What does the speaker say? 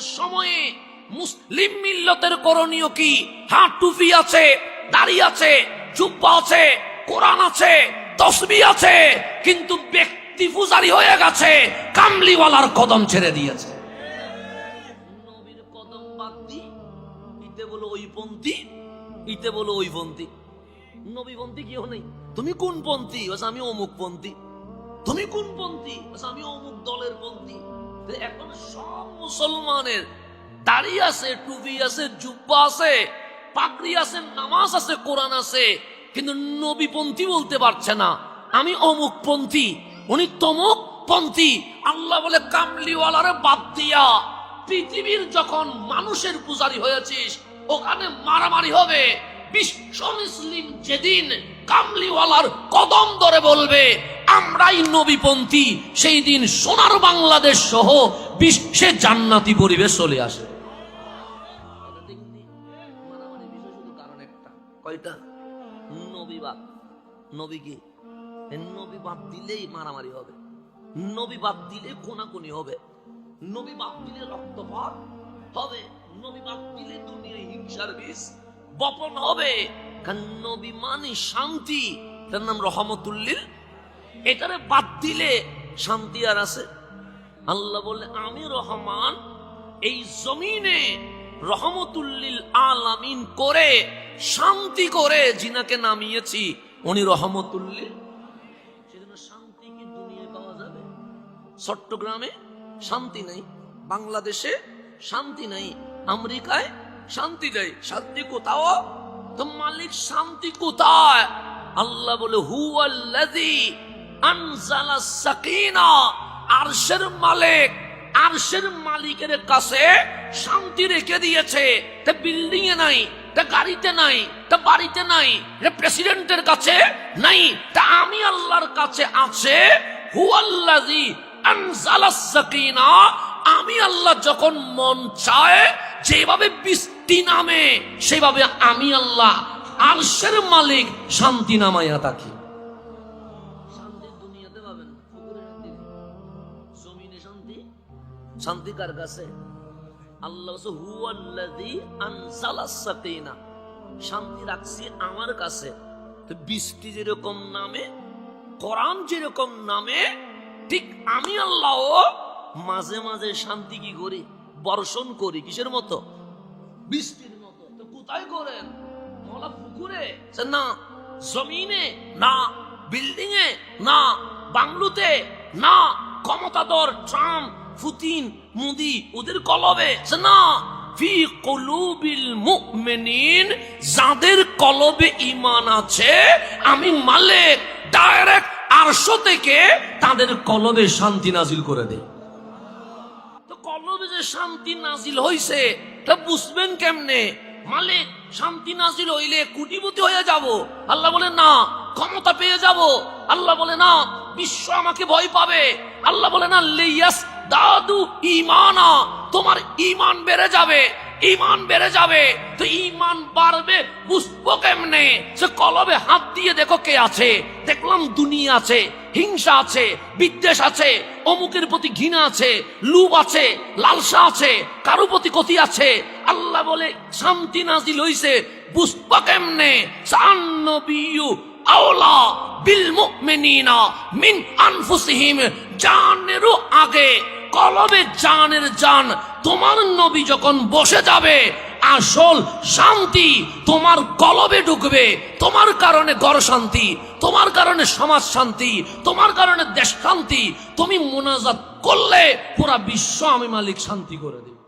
সময়ে মুসলিম মিল্লতের করণীয় কি? হ্যাঁ টুপি আছে, দাড়ি আছে, জুব্বা আছে, কোরআন আছে, তসবি আছে, কিন্তু ব্যক্তি পূজারি হয়ে গেছে, কামলিওয়ালার কদম ছেড়ে দিয়েছে। আমি অমুক পন্থী। তুমি কোন পন্থী? আমি অমুক দলের পন্থী। এখন সব মুসলমানের দাড়ি আছে, টুপি আছে, জুব্বা আছে, পাগড়ি আছে, নামাজ আছে, কোরআন আছে, কিন্তু নবী পন্থী বলতে পারছে না। আমি অমুক পন্থী উনি তমুক পন্থী আল্লাহ বলে, কামলিওয়ালারে বাদ দিয়া, পৃথিবীর যখন মানুষের পূজারি হয়েছিস, ওখানে মারামারি হবে। বিশ্ব মুসলিম যেদিন কামলিওয়ালার কদম ধরে বলবে আমরাই নবীপন্থী, সেই দিন সোনার বাংলাদেশ সহ বিশ্বে জান্নাতি পরিবেশ চলে আসে। দিলে কোনাকুনি হবে। দিলে রক্তপাত দিলে হবে। নবী মানে শান্তি। তার নাম রহমতুল্লিল এটারে বাদ দিলে শান্তি আর আছে? আল্লাহ বলে, আমি রহমান, এই জমিনে রহমতুল্লিল আলামিন করে, শান্তি করে জিনাকে নামিয়েছি। উনি রহমতুল্লিল। সেজন্য শান্তি পাওয়া যাবে? চট্টগ্রামে শান্তি নাই, বাংলাদেশে শান্তি নাই, আমেরিকায় শান্তি নেই। শান্তি কোথাও? তো মালিক শান্তি কোথায়? আল্লাহ বলে হু আল্লাযী আনজালা সাকিনা, আরশের মালিক। আরশের মালিকের কাছে শান্তি রেখে দিয়েছে। তা বিল্ডিং এ নাই, তা গাড়িতে নাই, তা বাড়িতে নাই এটা প্রেসিডেন্টের কাছে নাই। তা আমি আল্লাহর কাছে আছে। হু আল্লাযী আনজালা সাকিনা, আমি আল্লাহ যখন মন চায়, যেভাবে বৃষ্টি নামে, সেভাবে আমি আল্লাহ আরশের মালিক শান্তি নামাইয়া থাকি। দুনিয়াতে পাবেন জমিনে শান্তি শান্তি কার কাছে? আল্লাহ শান্তি রাখছি আমার কাছে। তো বৃষ্টি যেরকম নামে কোরআন যেরকম নামে, ঠিক আমি আল্লাহ মাঝে মাঝে শান্তি কি করি? বর্ষণ করি কিসের মতো? বৃষ্টির মতো। তো কোথায় করেন? মলা পুকুরে? না, জমিনে? না বিল্ডিং এ না বাংলুতে? না, ক্ষমতাধর ট্রাম্প, পুতিন, মুদি, ওদের কলবে। না ফি কলুবিল মুমিনিন, যাদের কলবে ঈমান আছে, আমি মালিক, ডাইরেক্ট আরশো থেকে তাদের কলবে শান্তি নাজিল করে দেই। তো কলবে যে শান্তি নাজিল হইছে, তা বুঝবেন কেমনে? মালিক, শান্তি নাজিল হইলে কুটিপতি হয়ে যাব। আল্লাহ বলে, না, ক্ষমতা পেয়ে যাব। আল্লাহ বলে, না বিশ্ব আমাকে ভয় পাবে। আল্লাহ বলে, না, লেয়াস দাদু ইমানা তোমার ইমান বেড়ে যাবে ইমান বেড়ে যাবে। তো ইমান বাড়বে বুঝব কেমনে? সে কলবে হাত দিয়ে দেখো কে আছে। দেখলাম দুনিয়া আছে, হিংসা আছে, বিদ্বেষ আছে, অমুকের প্রতি ঘৃণা আছে লুব আছে, লালসা আছে, কারও প্রতি ক্ষতি আছে। আল্লাহ বলে, শান্তি নাজিল হইছে, বুঝব কেমনে? সান্নবিয়ু আওলা বিল মুমিনিনা মিন আনফুসিহিম জানেরও আগে, কলবে জানের জান তোমার নবী যখন বসে যাবে, আসল শান্তি তোমার কলবে ঢুকবে, তোমার কারণে ঘর শান্তি, তোমার কারণে সমাজ শান্তি, তোমার কারণে দেশ শান্তি, তুমি মোনাজাত করলে পুরা বিশ্ব আমি মালিক শান্তি করে দেব।